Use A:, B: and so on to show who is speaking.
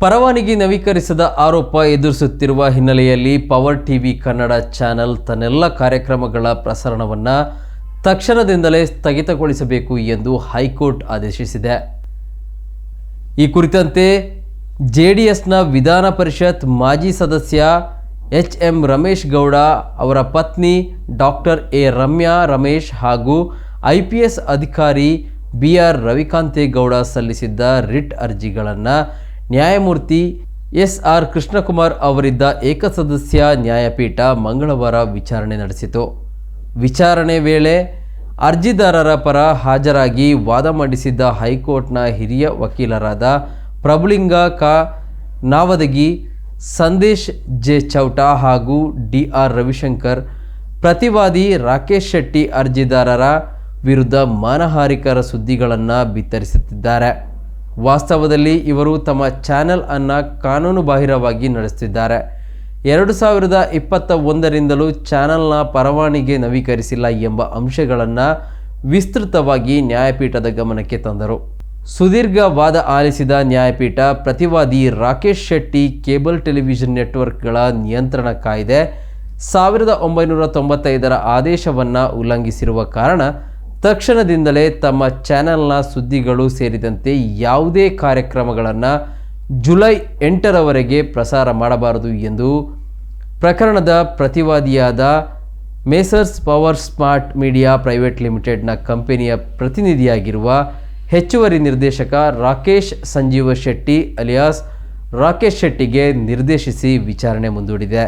A: ಪರವಾನಗಿ ನವೀಕರಿಸದ ಆರೋಪ ಎದುರಿಸುತ್ತಿರುವ ಹಿನ್ನೆಲೆಯಲ್ಲಿ ಪವರ್ ಟಿವಿ ಕನ್ನಡ ಚಾನೆಲ್ ತನ್ನೆಲ್ಲ ಕಾರ್ಯಕ್ರಮಗಳ ಪ್ರಸರಣವನ್ನು ತಕ್ಷಣದಿಂದಲೇ ಸ್ಥಗಿತಗೊಳಿಸಬೇಕು ಎಂದು ಹೈಕೋರ್ಟ್ ಆದೇಶಿಸಿದೆ. ಈ ಕುರಿತಂತೆ ಜೆ ಡಿ ಎಸ್ನ ವಿಧಾನ ಪರಿಷತ್ ಮಾಜಿ ಸದಸ್ಯ ಎಚ್ ಎಂ ರಮೇಶ್ ಗೌಡ, ಅವರ ಪತ್ನಿ ಡಾಕ್ಟರ್ ಎ ರಮ್ಯಾ ರಮೇಶ್ ಹಾಗೂ ಐ ಪಿ ಎಸ್ ಅಧಿಕಾರಿ ಬಿ ಆರ್ ರವಿಕಾಂತೇಗೌಡ ಸಲ್ಲಿಸಿದ್ದ ರಿಟ್ ಅರ್ಜಿಗಳನ್ನು ನ್ಯಾಯಮೂರ್ತಿ ಎಸ್ ಆರ್ ಕೃಷ್ಣಕುಮಾರ್ ಅವರಿದ್ದ ಏಕಸದಸ್ಯ ನ್ಯಾಯಪೀಠ ಮಂಗಳವಾರ ವಿಚಾರಣೆ ನಡೆಸಿತು. ವಿಚಾರಣೆ ವೇಳೆ ಅರ್ಜಿದಾರರ ಪರ ಹಾಜರಾಗಿ ವಾದ ಮಂಡಿಸಿದ್ದ ಹೈಕೋರ್ಟ್ನ ಹಿರಿಯ ವಕೀಲರಾದ ಪ್ರಭುಲಿಂಗ ಕ. ನಾವದಗಿ, ಸಂದೇಶ್ ಜೆ. ಚೌಟಾ ಹಾಗೂ ಡಿ ಆರ್ ರವಿಶಂಕರ್ ಪ್ರತಿವಾದಿ ರಾಕೇಶ್ ಶೆಟ್ಟಿ ಅರ್ಜಿದಾರರ ವಿರುದ್ಧ ಮಾನಹಾರಿಕರ ಸುದ್ದಿಗಳನ್ನು ಬಿತ್ತರಿಸುತ್ತಿದ್ದಾರೆ. ವಾಸ್ತವದಲ್ಲಿ ಇವರು ತಮ್ಮ ಚಾನೆಲ್ ಅನ್ನು ಕಾನೂನುಬಾಹಿರವಾಗಿ ನಡೆಸುತ್ತಿದ್ದಾರೆ ಎರಡು ಸಾವಿರದ ಇಪ್ಪತ್ತ ಒಂದರಿಂದಲೂ ಚಾನೆಲ್ನ ಪರವಾನಿಗೆ ನವೀಕರಿಸಿಲ್ಲ ಎಂಬ ಅಂಶಗಳನ್ನು ವಿಸ್ತೃತವಾಗಿ ನ್ಯಾಯಪೀಠದ ಗಮನಕ್ಕೆ ತಂದರು. ಸುದೀರ್ಘ ವಾದ ಆಲಿಸಿದ ನ್ಯಾಯಪೀಠ ಪ್ರತಿವಾದಿ ರಾಕೇಶ್ ಶೆಟ್ಟಿ ಕೇಬಲ್ ಟೆಲಿವಿಷನ್ ನೆಟ್ವರ್ಕ್ಗಳ ನಿಯಂತ್ರಣ ಕಾಯ್ದೆ ಸಾವಿರದ ಒಂಬೈನೂರ ತೊಂಬತ್ತೈದರ ಆದೇಶವನ್ನು ಉಲ್ಲಂಘಿಸಿರುವ ಕಾರಣ ತಕ್ಷಣದಿಂದಲೇ ತಮ್ಮ ಚಾನೆಲ್ನ ಸುದ್ದಿಗಳು ಸೇರಿದಂತೆ ಯಾವುದೇ ಕಾರ್ಯಕ್ರಮಗಳನ್ನು ಜುಲೈ ಎಂಟರವರೆಗೆ ಪ್ರಸಾರ ಮಾಡಬಾರದು ಎಂದು ಪ್ರಕರಣದ ಪ್ರತಿವಾದಿಯಾದ messrs power smart media private ಲಿಮಿಟೆಡ್ನ ಕಂಪನಿಯ ಪ್ರತಿನಿಧಿಯಾಗಿರುವ ಹೆಚ್ಚುವರಿ ನಿರ್ದೇಶಕ ರಾಕೇಶ್ ಸಂಜೀವ ಶೆಟ್ಟಿ ಅಲಿಯಾಸ್ ರಾಕೇಶ್ ಶೆಟ್ಟಿಗೆ ನಿರ್ದೇಶಿಸಿ ವಿಚಾರಣೆ ಮುಂದೂಡಿದೆ.